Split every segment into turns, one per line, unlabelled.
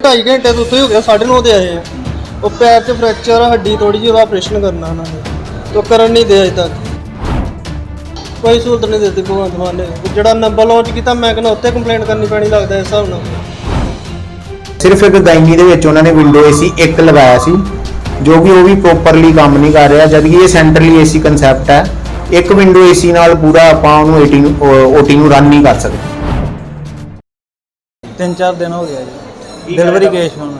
ਢਾਈ ਘੰਟੇ ਤੋਂ ਉੱਤੇ ਹੋ ਗਿਆ 9:30 ਦੇ ਆਏ ਆ। ਉਹ ਪੈਰ 'ਚ ਫ੍ਰੈਕਚਰ ਹੱਡੀ ਥੋੜੀ ਜਿਹੀ ਉਹਦਾ ਆਪਰੇਸ਼ਨ ਕਰਨਾ ਉਹਨਾਂ ਨੇ। ਤੇ ਕਰਨ ਨਹੀਂ ਦੇ ਅਜੇ ਤੱਕ। ਕੋਈ ਸਹੂਲਤ ਨਹੀਂ ਦਿੱਤੀ ਭਗਵੰਤ ਮਾਨ ਨੇ। ਜਿਹੜਾ ਨੰਬਰ ਲਾਂਚ ਕੀਤਾ ਮੈਂ ਕਹਿੰਦਾ ਉੱਤੇ ਕੰਪਲੇਂਟ ਕਰਨੀ ਪੈਣੀ ਲੱਗਦਾ ਇਸ ਹਿਸਾਬ ਨਾਲ।
ਸਿਰਫ ਇੱਕ ਗਾਇਨੀ ਦੇ ਵਿੱਚ ਉਹਨਾਂ ਨੇ ਵਿੰਡੋ ਏਸੀ ਇੱਕ ਲਗਾਇਆ ਸੀ ਜੋ ਕਿ ਉਹ ਵੀ ਪ੍ਰੋਪਰਲੀ ਕੰਮ ਨਹੀਂ ਕਰ ਰਿਹਾ ਜਦ ਕਿ ਇਹ ਸੈਂਟਰਲੀ ਏਸੀ ਕਨਸੈਪਟ ਹੈ। ਇੱਕ ਵਿੰਡੋ ਏਸੀ ਨਾਲ ਪੂਰਾ ਆਪਾਂ ਉਹਨੂੰ ਓਟੀ ਨੂੰ ਰਨ ਨਹੀਂ ਕਰ ਸਕਦੇ।
ਤਿੰਨ ਚਾਰ ਦਿਨ ਹੋ ਗਿਆ ਜੀ। ਡਿਲੀਵਰੀ ਕੇਸ ਹੋਣਾ।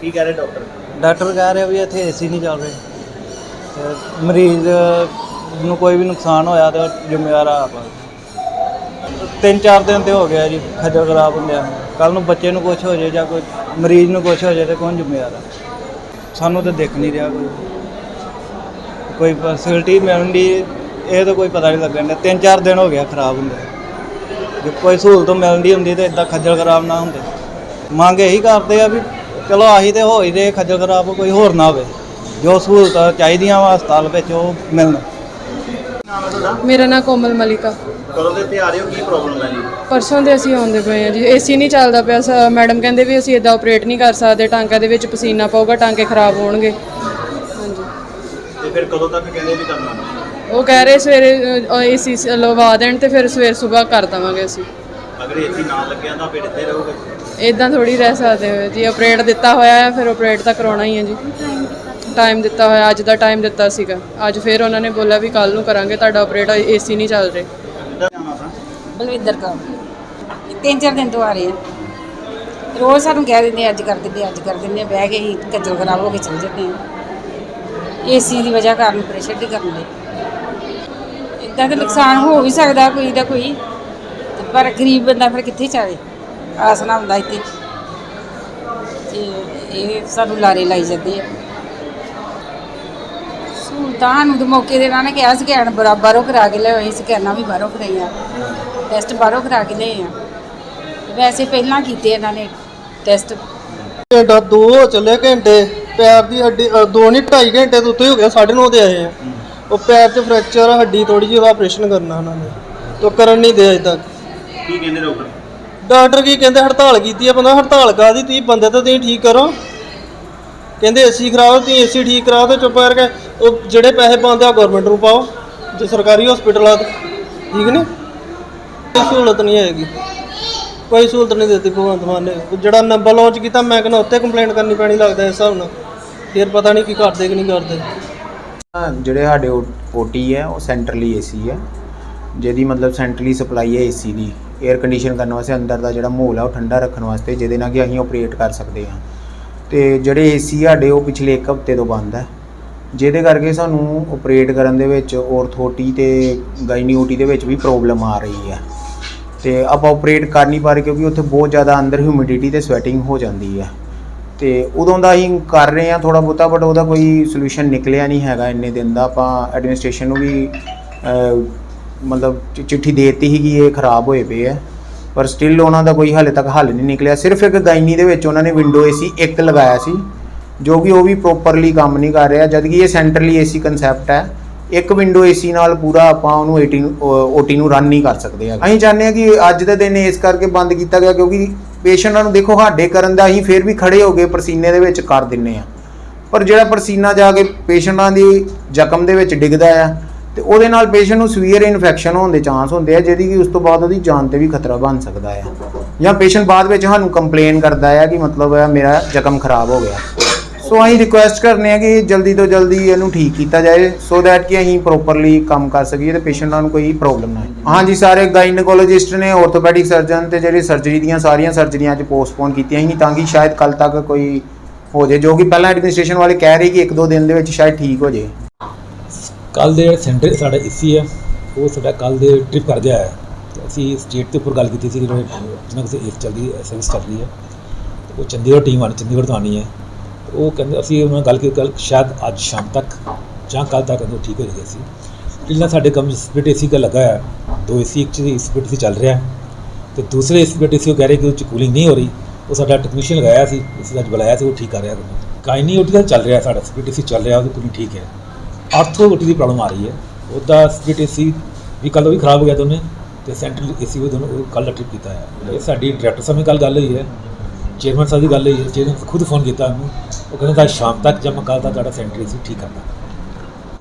ਕੀ ਕਹਿ ਰਹੇ ਡਾਕਟਰ
ਡਾਕਟਰ ਕਹਿ ਰਿਹਾ ਵੀ ਇੱਥੇ ਏਸੀ ਨਹੀਂ ਚੱਲ ਰਹੇ। ਤੇ ਮਰੀਜ਼ ਨੂੰ ਕੋਈ ਵੀ ਨੁਕਸਾਨ ਹੋਇਆ ਤੇ ਉਹ ਜ਼ਿੰਮੇਵਾਰ ਆਪ। ਆ। ਤਿੰਨ ਚਾਰ ਦਿਨ ਤੇ ਹੋ ਗਿਆ ਜੀ ਖੱਜਲ ਖਰਾਬ ਹੁੰਦਿਆਂ ਕੱਲ ਨੂੰ ਬੱਚੇ ਨੂੰ ਕੁਝ ਹੋ ਜਾਏ ਜਾਂ ਕੋਈ ਮਰੀਜ਼ ਨੂੰ ਕੁਝ ਹੋ ਜਾਏ ਤੇ ਕੌਣ ਜ਼ਿੰਮੇਵਾਰ ਆ? ਸਾਨੂੰ ਤਾਂ ਦਿਖ ਨਹੀਂ ਰਿਹਾ ਕੋਈ। ਕੋਈ ਫੈਸਿਲਿਟੀ ਮਿਲਣ ਦੀ ਇਹ ਤਾਂ ਕੋਈ ਪਤਾ ਨਹੀਂ ਲੱਗਣ ਡਿਆ। ਤਿੰਨ ਚਾਰ ਦਿਨ ਹੋ ਗਿਆ ਖਰਾਬ ਹੁੰਦੇ। ਜੇ ਕੋਈ ਸਹੂਲਤ ਮਿਲਦੀ ਹੁੰਦੀ ਤੇ ਇਦਾਂ ਖੱਜਲ ਖਰਾਬ ਨਾ ਹੁੰਦੇ। ਮੰਗ ਇਹੀ ਕਰਦੇ ਆ ਵੀ ਚਲੋ ਆਹੀ ਤੇ ਹੋ ਹੀ ਰਹੇ ਖੱਜਲ ਖਰਾਬ ਕੋਈ ਹੋਰ ਨਾ ਹੋਵੇ। ਜੋ ਸਹੂਲਤਾਂ ਚਾਹੀਦੀਆਂ ਵਾ ਹਸਪਤਾਲ ਵਿੱਚ ਉਹ ਮਿਲਣ।
ਮੇਰਾ ਨਾਮ ਕੋਮਲ ਮਲਿਕਾ
ਕਦੋਂ ਦੇ ਤੇ ਆ ਰਹੇ ਹੋ? ਕੀ ਪ੍ਰੋਬਲਮ ਹੈ ਜੀ?
ਪਰਸੋਂ ਦੇ ਅਸੀਂ ਆਉਂਦੇ ਪਏ ਹਾਂ ਜੀ। ਏਸੀ ਨਹੀਂ ਚੱਲਦਾ ਪਿਆ ਸ- ਮੈਡਮ ਕਹਿੰਦੇ ਵੀ ਅਸੀਂ ਇਦਾਂ ਆਪਰੇਟ ਨਹੀਂ ਕਰ ਸਕਦੇ ਟਾਂਕਿਆਂ ਦੇ ਵਿੱਚ ਪਸੀਨਾ ਪਊਗਾ ਟਾਂਕੇ ਖਰਾਬ ਹੋਣਗੇ। ਹਾਂਜੀ।
ਤੇ ਫਿਰ ਕਦੋਂ ਤੱਕ ਕਹਿੰਦੇ ਵੀ ਕਰਨਾ?
ਉਹ ਕਹਿ ਰਹੇ ਸਵੇਰੇ ਏਸੀ ਲਵਾ ਦੇਣ ਤੇ ਫਿਰ ਸਵੇਰ ਸਵੇਰ ਕਰ ਦੇਵਾਂਗੇ ਅਸੀਂ।
ਅਗਰ ਏਸੀ ਨਾ ਲੱਗਿਆ ਤਾਂ ਫਿਰ ਇੱਥੇ ਰਹੋਗੇ।
ਇਦਾਂ ਥੋੜੀ ਰਹਿ ਸਕਦੇ ਹੋ ਜੀ ਆਪਰੇਟ ਦਿੱਤਾ ਹੋਇਆ ਹੈ, ਫਿਰ ਆਪਰੇਟ ਤਾਂ ਕਰਾਉਣਾ ਹੀ ਹੈ ਜੀ। ਟਾਈਮ ਦਿੱਤਾ ਹੋਇਆ, ਅੱਜ ਦਾ ਟਾਈਮ ਦਿੱਤਾ ਸੀਗਾ। ਅੱਜ ਫਿਰ ਉਹਨਾਂ ਨੇ ਬੋਲਿਆ ਵੀ ਕੱਲ ਨੂੰ ਕਰਾਂਗੇ, ਤੁਹਾਡਾ ਆਪਰੇਟ ਏਸੀ ਨਹੀਂ ਚੱਲ ਰਹੇ।
ਬਲਵਿੰਦਰ ਕੌਰ। ਤਿੰਨ ਚਾਰ ਦਿਨ ਤੋਂ ਆ ਰਹੇ ਆ। ਰੋਜ਼ ਸਾਨੂੰ ਕਹਿ ਦਿੰਦੇ ਅੱਜ ਕਰ ਦਿੰਦੇ ਅੱਜ ਕਰ ਦਿੰਦੇ ਬਹਿ ਕੇ ਹੀ ਕੱਜਲ ਖਰਾਬ ਹੋ ਕੇ ਚਲੇ ਜਾਂਦੇ ਆ। ਏਸੀ ਦੀ ਵਜ੍ਹਾ ਕਾਰਨ ਪ੍ਰੈਸ਼ਰ ਦੀ ਕਰਨ ਦੇ। ਇਦਾਂ ਦਾ ਨੁਕਸਾਨ ਹੋ ਵੀ ਸਕਦਾ ਕੋਈ ਦਾ ਕੋਈ, ਪਰ ਗਰੀਬ ਬੰਦਾ ਫਿਰ ਕਿੱਥੇ ਚਾਵੇ ਆਸ ਨਾ ਹੁੰਦਾ ਇੱਥੇ ਤੇ ਇਹ ਸਾਨੂੰ ਲਾਰੇ ਲਾਈ ਜਾਂਦੇ ਆ। ਸਹੂਲਤਾਂ ਨੂੰ ਤੇ ਮੌਕੇ ਦੇ ਨਾਲ ਕਿਹਾ ਸਕੈਨ ਬਰਾਬਰੋਂ ਕਰਾ ਕੇ ਲਿਆਏ ਸਕੈਨਾਂ ਵੀ ਬਾਹਰੋਂ ਕਰਾਈਆਂ ਟੈਸਟ ਬਾਹਰੋਂ ਕਰਾ ਕੇ ਲਏ ਆ। ਵੈਸੇ ਪਹਿਲਾਂ ਕੀਤੇ ਇਹਨਾਂ ਨੇ ਟੈਸਟ
ਘੰਟਾ ਦੋ ਹੋ ਚੱਲੇ ਘੰਟੇ ਪੈਰ ਦੀ ਹੱਡੀ ਅ, ਦੋ ਨਹੀਂ ਢਾਈ ਘੰਟੇ ਤੋਂ ਉੱਤੇ ਹੋ ਗਿਆ 9:30 ਦੇ ਆਏ ਆ। ਉਹ ਪੈਰ 'ਚ ਫ੍ਰੈਕਚਰ ਹੱਡੀ ਥੋੜੀ ਜਿਹੀ ਆਪਰੇਸ਼ਨ ਕਰਨਾ ਉਹਨਾਂ ਨੇ। ਤੇ ਕਰਨ ਨਹੀਂ ਦੇ ਅਜੇ ਤੱਕ।
ਕੀ ਕਹਿੰਦੇ ਡਾਕਟਰ?
ਡਾਕਟਰ ਕੀ ਕਹਿੰਦੇ, ਹੜਤਾਲ ਕੀਤੀ ਆ ਬੰਦਾ, ਹੜਤਾਲ ਕਾਦੀ ਤੁਸੀਂ ਬੰਦੇ ਤਾਂ ਤੁਸੀਂ ਠੀਕ ਕਰੋ। ਕਹਿੰਦੇ ਏਸੀ ਖਰਾਬ, ਤੁਸੀਂ ਏਸੀ ਠੀਕ ਕਰਾਓ ਤੇ ਚੁੱਪ ਕਰਕੇ ਉਹ ਜਿਹੜੇ ਪੈਸੇ ਪਾਉਂਦੇ ਆ ਗਵਰਨਮੈਂਟ ਨੂੰ ਪਾਓ, ਜੇ ਸਰਕਾਰੀ ਹਸਪੀਟਲਾਂ ਆ ਠੀਕ ਨੇ ਕੋਈ ਸਹੂਲਤ ਨਹੀਂ ਹੈਗੀ। ਕੋਈ ਸਹੂਲਤ ਨਹੀਂ ਦਿੱਤੀ ਭਗਵੰਤ ਮਾਨ ਨੇ। ਜਿਹੜਾ ਨੰਬਰ ਲਾਂਚ ਕੀਤਾ, ਮੈਂ ਕਹਿੰਦਾ ਉੱਤੇ ਕੰਪਲੇਂਟ ਕਰਨੀ ਪੈਣੀ ਲੱਗਦਾ ਇਸ ਹਿਸਾਬ ਨਾਲ। ਫਿਰ ਪਤਾ ਨਹੀਂ ਕੀ ਕਰਦੇ ਕਿ ਨਹੀਂ ਕਰਦੇ।
ਜਿਹੜੇ ਸਾਡੇ ਓਟੀ ਹੈ, ਉਹ ਸੈਂਟਰਲੀ ਏਸੀ ਹੈ। ਜਿਹਦੀ ਮਤਲਬ ਸੈਂਟਰਲੀ ਸਪਲਾਈ ਹੈ ਏਸੀ ਦੀ। 에ਅਰ ਕੰਡੀਸ਼ਨ ਕਰਨ ਵਾਸਤੇ ਅੰਦਰ ਦਾ ਜਿਹੜਾ ਮਾਹੌਲ ਆ ਉਹ ਠੰਡਾ ਰੱਖਣ ਵਾਸਤੇ, ਜਿਹਦੇ ਨਾਲ ਕਿ ਅਸੀਂ ਆਪਰੇਟ ਕਰ ਸਕਦੇ ਹਾਂ। ਤੇ ਜਿਹੜੇ ਏਸੀ ਸਾਡੇ, ਉਹ ਪਿਛਲੇ 1 ਹਫ਼ਤੇ ਤੋਂ ਬੰਦ ਹੈ ਜਿਹਦੇ ਕਰਕੇ ਸਾਨੂੰ ਆਪਰੇਟ ਕਰਨ ਦੇ ਵਿੱਚ ਔਰਥੋਟੀ ਤੇ ਗਾਇਨੀਓਟੀ ਦੇ ਵਿੱਚ ਵੀ ਪ੍ਰੋਬਲਮ ਆ ਰਹੀ ਹੈ ਤੇ ਆਪਾਂ ਆਪਰੇਟ ਕਰ ਨਹੀਂ ਪਾ ਰਹੇ ਕਿਉਂਕਿ ਉੱਥੇ ਬਹੁਤ ਜ਼ਿਆਦਾ ਅੰਦਰ ਹਿਊਮਿਡਿਟੀ ਤੇ ਸਵੈਟਿੰਗ ਹੋ ਜਾਂਦੀ ਹੈ ਤੇ ਉਦੋਂ ਦਾ ਅਸੀਂ ਕਰ ਰਹੇ ਹਾਂ ਥੋੜਾ ਬਹੁਤਾ ਬਟ ਉਹਦਾ ਕੋਈ ਸੋਲੂਸ਼ਨ ਨਿਕਲਿਆ ਨਹੀਂ ਹੈਗਾ ਇੰਨੇ ਦਿਨ ਦਾ। ਆਪਾਂ ਐਡਮਿਨਿਸਟ੍ਰੇਸ਼ਨ ਨੂੰ ਵੀ ਮਤਲਬ ਚਿ- ਚਿੱਠੀ ਦੇ ਦਿੱਤੀ ਸੀ ਕਿ ਇਹ ਖਰਾਬ ਹੋਏ ਪਏ ਆ। ਪਰ ਸਟਿਲ ਉਹਨਾਂ ਦਾ ਕੋਈ ਹਾਲੇ ਤੱਕ ਹੱਲ ਨਹੀਂ ਨਿਕਲਿਆ। ਸਿਰਫ ਇੱਕ ਗਾਇਨੀ ਦੇ ਵਿੱਚ ਉਹਨਾਂ ਨੇ ਵਿੰਡੋ ਏਸੀ ਇੱਕ ਲਗਾਇਆ ਸੀ, ਜੋ ਕਿ ਉਹ ਵੀ ਪ੍ਰੋਪਰਲੀ ਕੰਮ ਨਹੀਂ ਕਰ ਰਿਹਾ ਜਦ ਕਿ ਇਹ ਸੈਂਟਰਲੀ ਏਸੀ ਕਨਸੈਪਟ ਹੈ। ਇੱਕ ਵਿੰਡੋ ਏਸੀ ਨਾਲ ਪੂਰਾ ਆਪਾਂ ਉਹਨੂੰ 18 ਓਟੀ ਨੂੰ ਰਨ ਨਹੀਂ ਕਰ ਸਕਦੇ ਹੈਗੇ। ਅਸੀਂ ਚਾਹੁੰਦੇ ਹਾਂ ਕਿ ਅੱਜ ਦੇ ਦਿਨ ਇਸ ਕਰਕੇ ਬੰਦ ਕੀਤਾ ਗਿਆ, ਕਿਉਂਕਿ ਪੇਸ਼ੈਂਟਾਂ ਨੂੰ ਦੇਖੋ ਸਾਡੇ ਕਰਨ ਦਾ ਅਸੀਂ ਫਿਰ ਵੀ ਖੜੇ ਹੋ ਕੇ ਪਸੀਨੇ ਦੇ ਵਿੱਚ ਕਰ ਦਿੰਨੇ ਆ। ਪਰ ਜਿਹੜਾ ਪਸੀਨਾ ਜਾ ਕੇ ਪੇਸ਼ੈਂਟਾਂ ਦੀ ਜ਼ਖਮ ਦੇ ਵਿੱਚ ਡਿੱਗਦਾ ਆ ਤੇ ਉਹਦੇ ਨਾਲ ਪੇਸ਼ੈਂਟ ਨੂੰ ਸਵੀਅਰ ਇਨਫੈਕਸ਼ਨ ਹੋਣ ਦੇ ਚਾਂਸ ਹੁੰਦੇ ਆ, ਜਿਹਦੀ ਕਿ ਉਸ ਤੋਂ ਬਾਅਦ ਉਹਦੀ ਜਾਨ ਤੇ ਵੀ ਖਤਰਾ ਬਣ ਸਕਦਾ ਹੈ ਜਾਂ ਪੇਸ਼ੈਂਟ ਬਾਅਦ ਵਿੱਚ ਸਾਨੂੰ ਕੰਪਲੇਨ ਕਰਦਾ ਹੈ ਕਿ ਮਤਲਬ ਮੇਰਾ ਜ਼ਖਮ ਖਰਾਬ ਹੋ ਗਿਆ। ਸੋ ਅਸੀਂ ਰਿਕੁਐਸਟ ਕਰਨੇ ਆ ਕਿ ਜਲਦੀ ਤੋਂ ਜਲਦੀ ਇਹਨੂੰ ਠੀਕ ਕੀਤਾ ਜਾਏ ਸੋ ਦੈਟ ਕਿ ਅਸੀਂ ਪ੍ਰੋਪਰਲੀ ਕੰਮ ਕਰ ਸਕੀਏ ਤੇ ਪੇਸ਼ੈਂਟਾਂ ਨੂੰ ਕੋਈ ਪ੍ਰੋਬਲਮ ਨਾ ਆਏ ਹਾਂਜੀ, ਸਾਰੇ ਗਾਇਨੋਕੋਲੋਜਿਸਟ ਨੇ ਆਰਥੋਪੈਡਿਕ ਸਰਜਨ ਤੇ ਜਿਹੜੀ ਸਰਜਰੀ ਦੀਆਂ ਸਾਰੀਆਂ ਸਰਜਰੀਆਂ ਅੱਜ ਪੋਸਟਪੋਨ ਕੀਤੀਆਂ ਸੀ, ਤਾਂ ਕਿ ਸ਼ਾਇਦ ਕੱਲ ਤੱਕ ਕੋਈ ਹੋ ਜਾਏ, ਜੋ ਕਿ ਪਹਿਲਾਂ ਐਡਮਿਨਿਸਟ੍ਰੇਸ਼ਨ ਵਾਲੇ ਕਹਿ ਰਹੇ ਕਿ ਇੱਕ ਦੋ ਦਿਨ ਦੇ ਵਿੱਚ ਸ਼ਾਇਦ ਠੀਕ ਹੋ ਜਾਏ।
ਕੱਲ ਦੇ ਸੈਂਟਰ ਸਾਡਾ ਏਸੀ ਹੈ, ਉਹ ਸਾਡਾ ਕੱਲ ਦੇ ਟ੍ਰਿਪ ਕਰਦੇ ਆਇਆ ਅਸੀਂ ਸਟੇਟ ਦੇ ਉੱਪਰ ਗੱਲ ਕੀਤੀ ਸੀ ਕਿ ਜਿਹੜੇ ਜਿਹਨਾਂ ਕਿਸੇ ਏਸ ਚੱਲਦੀ ਹੈ ਸਰਵਿਸ ਚੱਲ ਰਹੀ ਹੈ। ਉਹ ਚੰਡੀਗੜ੍ਹ ਟੀਮ ਆਣੀ ਚੰਡੀਗੜ੍ਹ ਤੋਂ ਆਣੀ ਹੈ। ਤੇ ਉਹ ਕਹਿੰਦੇ, ਅਸੀਂ ਉਹਨਾਂ ਨਾਲ ਗੱਲ ਕੀਤੀ ਕੱਲ ਸ਼ਾਇਦ ਅੱਜ ਸ਼ਾਮ ਤੱਕ ਜਾਂ ਕੱਲ ਤੱਕ ਉਹ ਠੀਕ ਹੋ ਜਾਏਗਾ ਸੀ ਇਹਨਾਂ ਸਾਡੇ ਕੰਮ ਸਪਲਿਟ ਏਸੀ ਦਾ ਲੱਗਾ ਹੈ ਦੋ ਏਸੀ ਇੱਕ ਚ ਸਪਲਿਟ ਏਸੀ ਚੱਲ ਰਿਹਾ ਹੈ। ਤੇ ਦੂਸਰੇ ਸਪਲਿਟ ਏਸੀ ਉਹ ਕਹਿ ਰਹੇ ਕਿ ਉਹ ਚ ਕੂਲਿੰਗ ਨਹੀਂ ਹੋ ਰਹੀ। ਉਹ ਸਾਡਾ ਟੈਕਨੀਸ਼ੀਅਨ ਲਗਾਇਆ ਸੀ, ਅਸੀਂ ਅੱਜ ਬੁਲਾਇਆ ਸੀ, ਉਹ ਠੀਕ ਕਰ ਰਿਹਾ ਕਾਇਨੀ ਓਟੀ ਦਾ ਚੱਲ ਰਿਹਾ ਸਾਡਾ ਸਪਲਿਟ ਏਸੀ ਚੱਲ ਰਿਹਾ, ਉਹਦੀ ਕੂਲਿੰਗ ਠੀਕ ਹੈ। ਆਰਥੋ ਓਟੀ ਦੀ ਪ੍ਰੋਬਲਮ ਆ ਰਹੀ ਹੈ। ਉਹਦਾ ਸਪਲਿਟ ਏਸੀ ਵੀ ਕੱਲ ਉਹ ਵੀ ਖਰਾਬ ਹੋ ਗਿਆ ਦੋਨੇ, ਤੇ ਸੈਂਟਰਲ ਏਸੀ ਵੀ ਦੋਨੋਂ ਕੱਲ ਦਾ ਟ੍ਰਿਪ ਕੀਤਾ ਹੈ। ਇਹ ਸਾਡੀ ਡਾਇਰੈਕਟਰ ਸਾਹਮਣੇ ਕੱਲ ਗੱਲ ਹੋਈ ਹੈ ਚੇਅਰਮੈਨ ਸਾਹਿਬ ਦੀ ਗੱਲ ਹੋਈ ਹੈ ਚੇਅਰਮੈਨ ਖੁਦ ਫੋਨ ਕੀਤਾ ਉਹਨੂੰ। ਉਹ ਕਹਿੰਦਾ ਤਾਂ ਸ਼ਾਮ ਤੱਕ ਜਦ ਮੈਂ ਕੱਲ੍ਹ ਦਾ ਤੁਹਾਡਾ ਸੈਂਟਰ ਸੀ ਠੀਕ ਕਰਦਾ।